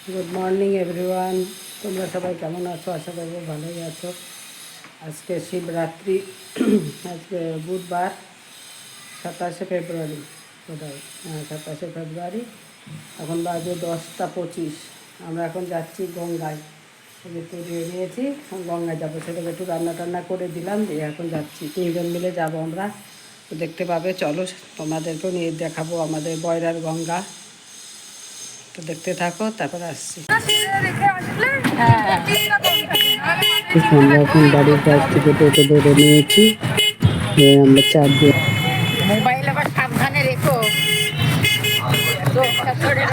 Good morning everyone তোমরা সবাই কেমন আছো? আশা করব ভালোই আছো। আজকে শিবরাত্রি। আজকে বুধবার, সাতাশে ফেব্রুয়ারি। বোধহয় হ্যাঁ সাতাশে ফেব্রুয়ারি। এখন বাজে দশটা পঁচিশ। আমরা এখন যাচ্ছি গঙ্গায়। যে তৈরি হয়ে নিয়েছি গঙ্গায় যাব। সেটাকে একটু রান্না টান্না করে দিলাম, দিয়ে এখন যাচ্ছি। তিনজন মিলে যাব আমরা। দেখতে পাবে, চলো তোমাদেরকেও নিয়ে দেখাবো আমাদের বয়রার গঙ্গা। তো দেখতে থাকো তারপর আসছি। আমরা এখন বাড়ির কাছ থেকে টোটো ধরে নিয়েছি। আমরা চারজন মোবাইল আবার সাবধানে রেখো।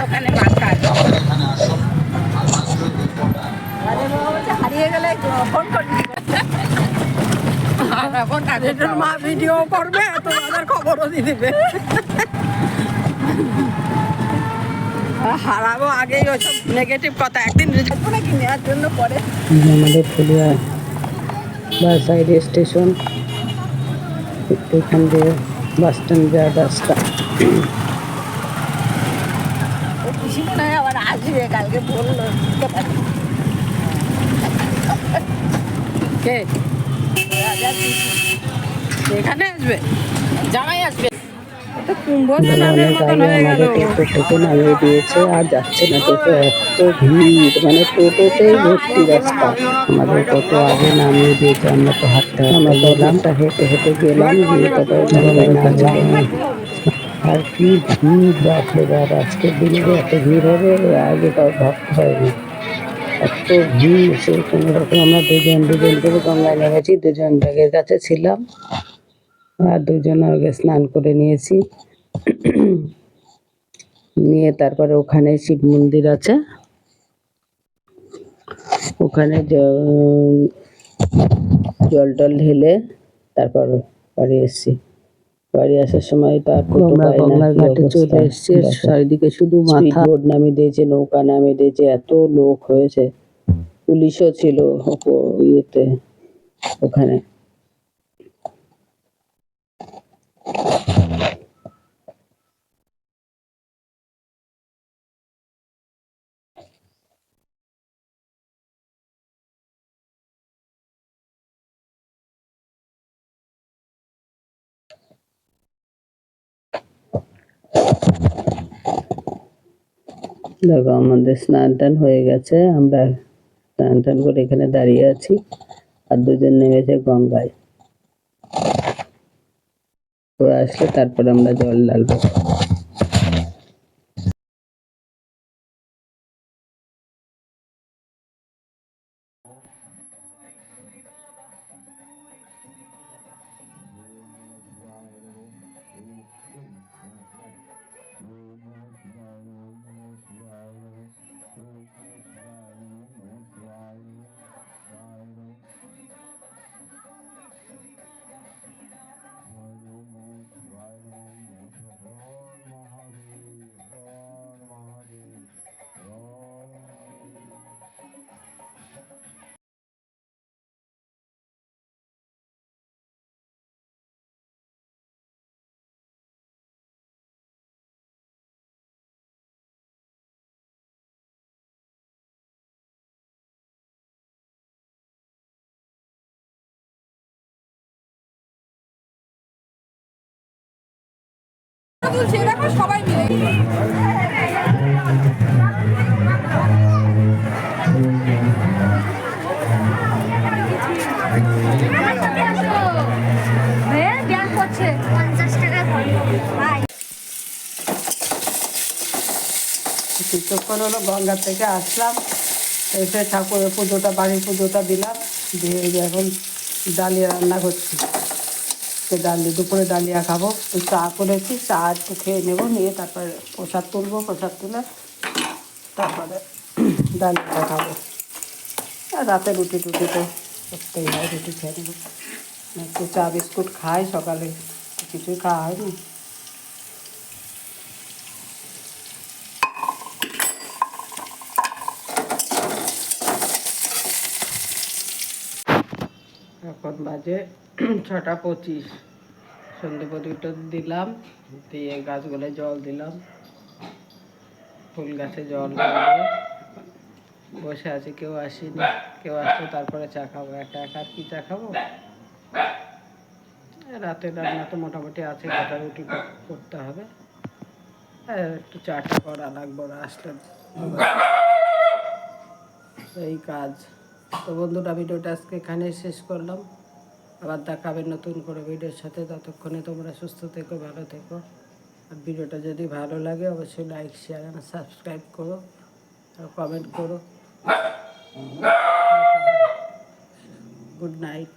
ওখানে হারিয়ে গেলে ফোন করবি মা ভিডিও করবে তোমাদের খবরও দিয়ে দেবে। হারাবো আগেই ওইসব নেগেটিভ কথা। একদিন রিজার্ভ নাকি নেওয়ার জন্য পরে? আমাদের ফুলিয়া বাস সাইড স্টেশন এখান দিয়ে বাস স্ট্যান্ড যাওয়ার রাস্তা। ও খুশি মনে হয় আবার আসবে কালকে বলল। কে? এখানে আসবে? জামাই আসবে? নামিয়ে দিয়েছে আর যাচ্ছে না টোটো এত ভিড় মানে টোটোতেই ভর্তি রাস্তা। আমাদের টোটো আগে নামিয়ে দিয়েছে আমরা তো হাঁটতে আমরা হেঁটে হেঁটে গেলাম গিয়ে আর কি ভিড় বাপরে বাপ আজকের দিনে এত ভিড় হবে আগে তাও ভাবতে হয়নি এত ভিড় সে কোনো রকম আমরা দুজন দুজন করে গঙ্গায় নেমেছি দুজন ব্যাগের কাছে ছিলাম। আর দুজন আগে স্নান করে নিয়েছি। নিয়ে তারপরে ওখানে শিব মন্দির আছে। ওখানে জল টল ঢেলে তারপর বাড়ি এসেছি। বাড়ি আসার সময় তো আর টোটো আমরা পাই না, গঙ্গার ঘাটে চলে এসেছি। চারিদিকে শুধু মাথা। বোট নামিয়ে দিয়েছে নৌকা নামিয়ে দিয়েছে এত লোক হয়েছে। পুলিশও ছিল ইয়েতে ওখানে। দেখো, আমাদের স্নান টান হয়ে গেছে। আমরা স্নান টান করে এখানে দাঁড়িয়ে আছি আর দুজন নেমেছে গঙ্গায়। ওরা আসলে তারপর আমরা জল ঢালবো। সবাই মিলে। কিছুক্ষণ হলো গঙ্গা থেকে আসলাম এসে ঠাকুরের পুজোটা বাড়ির পুজোটা দিলাম দিয়ে এখন ডালিয়া রান্না করছি। সে ডালি দুপুরে ডালিয়া খাব। তো চা করেছি, চা একটু খেয়ে নেব, নিয়ে তারপরে প্রসাদ তুলবো, প্রসাদ তুলে তারপরে ডালিয়া খাব। আর রাতে রুটি টুটি তো করতেই হয়, রুটি খেয়ে নেব। একটু চা বিস্কুট খাই, সকালে কিছুই খাওয়া হয়নি। এখন বাজে ছটা পঁচিশ। সন্ধে প্রদীপটা দিলাম, দিয়ে গাছগুলোয় জল দিলাম। ফুল গাছে জল দিয়ে বসে আছি, কেউ আসেনি, কেউ আসলে তারপরে চা খাব। একা একা আর কি চা খাব? রাতের রান্না তো মোটামুটি আছে গোটা রুটি করতে হবে। একটু চাটা করা লাগবো আসলে এই কাজ। তো বন্ধুরা, ভিডিওটা আজকে এখানেই শেষ করলাম। আবার দেখাবে নতুন করে ভিডিওর সাথে। ততক্ষণে তোমরা সুস্থ থেকো ভালো থেকো। আর ভিডিওটা যদি ভালো লাগে অবশ্যই লাইক শেয়ার আর সাবস্ক্রাইব করো আর কমেন্ট করো। Good night